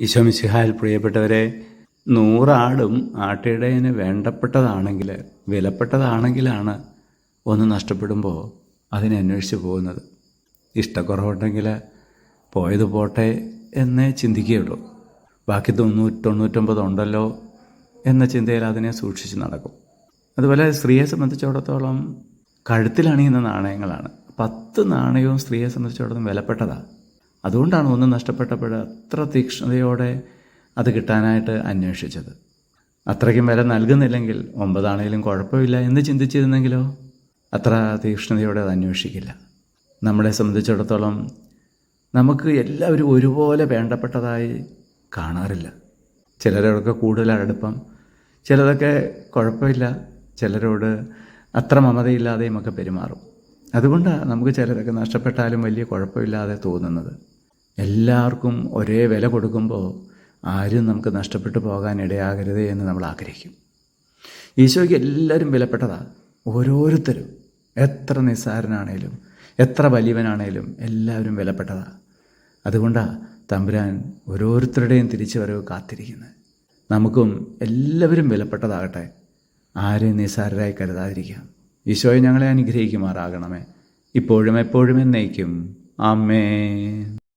ഈശോമിശിഹായിൽ പ്രിയപ്പെട്ടവരെ നൂറാടും ആട്ടിടയന് വേണ്ടപ്പെട്ടതാണെങ്കിൽ വിലപ്പെട്ടതാണെങ്കിലാണ് ഒന്ന് നഷ്ടപ്പെടുമ്പോൾ അതിനെ അന്വേഷിച്ച് പോകുന്നത്. ഇഷ്ടക്കുറവുണ്ടെങ്കിൽ പോയത് പോട്ടെ എന്നേ ചിന്തിക്കുകയുള്ളൂ. ബാക്കി തൊണ്ണൂറ്റി തൊണ്ണൂറ്റൊമ്പത് ഉണ്ടല്ലോ എന്ന ചിന്തയിൽ അതിനെ സൂക്ഷിച്ച് നടക്കും. അതുപോലെ സ്ത്രീയെ സംബന്ധിച്ചിടത്തോളം കഴുത്തിലണിയുന്ന നാണയങ്ങളാണ്. പത്ത് നാണയവും സ്ത്രീയെ സംബന്ധിച്ചിടത്തോളം വിലപ്പെട്ടതാണ് അതുകൊണ്ടാണ് ഒന്നും നഷ്ടപ്പെട്ടപ്പോൾ അത്ര തീക്ഷ്ണതയോടെ അത് കിട്ടാനായിട്ട് അന്വേഷിച്ചത്. അത്രയ്ക്കും വില നൽകുന്നില്ലെങ്കിൽ ഒമ്പതാണേലും കുഴപ്പമില്ല എന്ന് ചിന്തിച്ചിരുന്നെങ്കിലോ? അത്ര തീക്ഷ്ണതയോടെ അത് അന്വേഷിക്കില്ല. നമ്മളെ സംബന്ധിച്ചിടത്തോളം നമുക്ക് എല്ലാവരും ഒരുപോലെ വേണ്ടപ്പെട്ടതായി കാണാറില്ല. ചിലരോടൊക്കെ കൂടുതൽ അടുപ്പം. ചിലതൊക്കെ കുഴപ്പമില്ല. ചിലരോട് അത്ര മമതയില്ലാതെയും ഒക്കെ പെരുമാറും. അതുകൊണ്ടാണ് നമുക്ക് ചിലതൊക്കെ നഷ്ടപ്പെട്ടാലും വലിയ കുഴപ്പമില്ലാതെ തോന്നുന്നത്. എല്ലാവർക്കും ഒരേ വില കൊടുക്കുമ്പോൾ ആരും നമുക്ക് നഷ്ടപ്പെട്ടു പോകാൻ ഇടയാകരുത് എന്ന് നമ്മൾ ആഗ്രഹിക്കും. ഈശോയ്ക്ക് എല്ലാവരും വിലപ്പെട്ടതാണ് ഓരോരുത്തരും എത്ര നിസ്സാരനാണേലും എത്ര വലിയവനാണേലും എല്ലാവരും വിലപ്പെട്ടതാണ് അതുകൊണ്ടാണ് തമ്പുരാൻ ഓരോരുത്തരുടെയും തിരിച്ചു വരവ് കാത്തിരിക്കുന്നത്. നമുക്കും എല്ലാവരും വിലപ്പെട്ടതാകട്ടെ. ആരെയും നിസ്സാരരായി കരുതാതിരിക്കാം. ഈശോയെ ഞങ്ങളെ അനുഗ്രഹിക്കുമാറാകണമേ. ഇപ്പോഴും എപ്പോഴും എന്നേക്കും. ആമേ